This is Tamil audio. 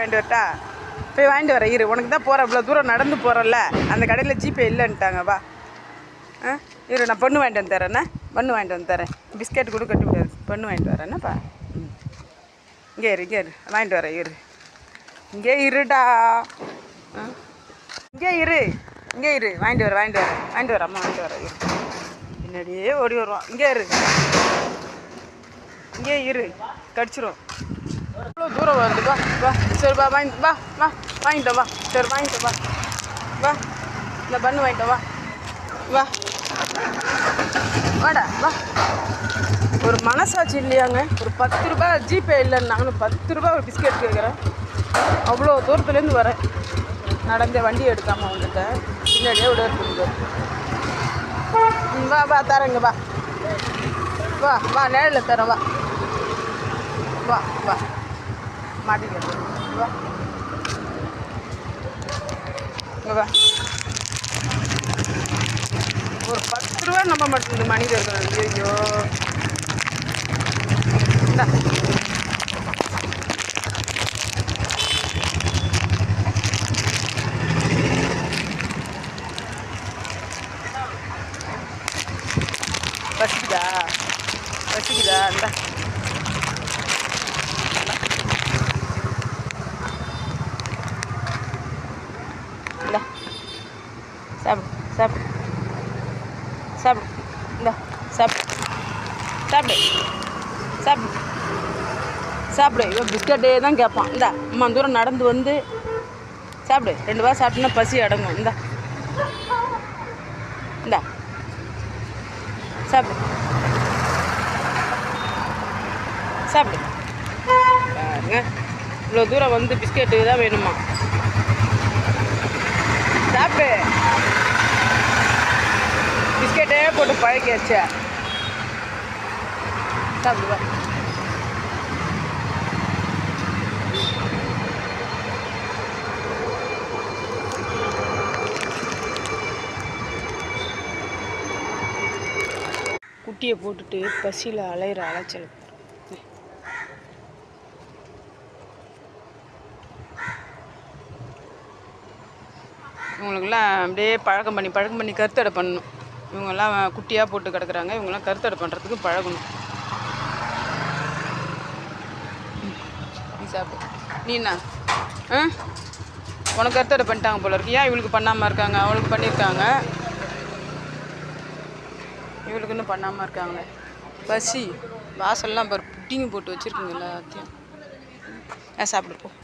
வாங்கிட்டு வரட்டா? போய் வாங்கிட்டு வரேன் இரு. உனக்கு தான் போகிற இவ்வளோ தூரம் நடந்து போகிறல்ல அந்த கடையில் ஜிபே இல்லைன்ட்டாங்க வா. ஆ? இரு நான் பொண்ணு வாங்கிட்டு வந்து தரேண்ணே பொண்ணு வாங்கிட்டு வந்து தரேன். பிஸ்கெட் கூட கட்டி விடாது பொண்ணு வாங்கிட்டு வரேன்னப்பா ம். இங்கே இரு இங்கே இரு. வாங்கிட்டு வரேன் இரு. இங்கே இருடா. ஆ? இங்கே இரு. இங்கே இரு. வாங்கிட்டு வரேன் வாங்கிட்டு வரேன் வாங்கிட்டு வரேன் அம்மா. வாங்கிட்டு வரேன் இரு. பின்னாடியே ஓடி வருவான். இங்கே இரு. இங்கே இரு. கடிச்சிரும். எவ்வளோ தூரம் வருது வா வா சரி வா வாங்கி வா வா வாங்கிட்டோம் வா சரி வாங்கிட்டோம் வா வா இந்த பண்ணு வாங்கிட்டோம் வா வா வாடா வா. ஒரு மனசாட்சி இல்லையாங்க? ஒரு பத்து ரூபா ஜிபே இல்லைன்னு நானும் பத்து ரூபா ஒரு பிஸ்கெட் கேட்குறேன். அவ்வளோ தூரத்துலேருந்து வரேன். நடந்த வண்டி எடுக்காமல் வந்துட்டேன். பின்னாடியே விட இருக்குது வா வா தரேங்க வா. வா வா நேரில் தரேன் வா. வா வா. மாட்டிக்க ஒரு பத்து ரூபா நம்ப மாட்டேங்குது மனிதர்கள் ஐயோ பசிக்குதா? பசிக்குதா? இந்த. சாப்பிடு சாப்பிடு இந்த சாப்பிடு சாப்பிடு சாப்பிடு சாப்பிடு இவன் பிஸ்கட்டே தான் கேட்பான் இந்தா அம்மா தூரம் நடந்து வந்து சாப்பிடு ரெண்டு வாரம் சாப்பிட்டோன்னா பசி அடங்கும் இந்தா இந்தா சாப்பிடு சாப்பிடு பாருங்க இவ்வளோ தூரம் வந்து பிஸ்கெட்டு தான் வேணுமா சாப்பிடு பிஸ்கெட்டே போட்டு பழக்கியாச்சு சாப்பிடு குட்டியை போட்டுட்டு பசியில் அலையிற அலைச்சல் இவங்களுக்கெல்லாம் அப்படியே பழக்கம் பண்ணி பழக்கம் பண்ணி கருத்தடை பண்ணணும். இவங்கெல்லாம் குட்டியாக போட்டு கிடக்குறாங்க. இவங்கெல்லாம் கருத்தடை பண்ணுறதுக்கு பழகணும். நீ சாப்பிடு. நீ என்ன? ஆ? உனக்கு கருத்தடை பண்ணிட்டாங்க போல இருக்கு. ஏன் இவளுக்கு பண்ணாமல் இருக்காங்க? அவளுக்கு பண்ணியிருக்காங்க. இவளுக்கு இன்னும் பண்ணாமல் இருக்காங்க. பசி. வாசல்லாம் பாரு. புட்டிங்க போட்டு வச்சுருக்குங்க எல்லாத்தையும். ஆ சாப்பிடுப்போம்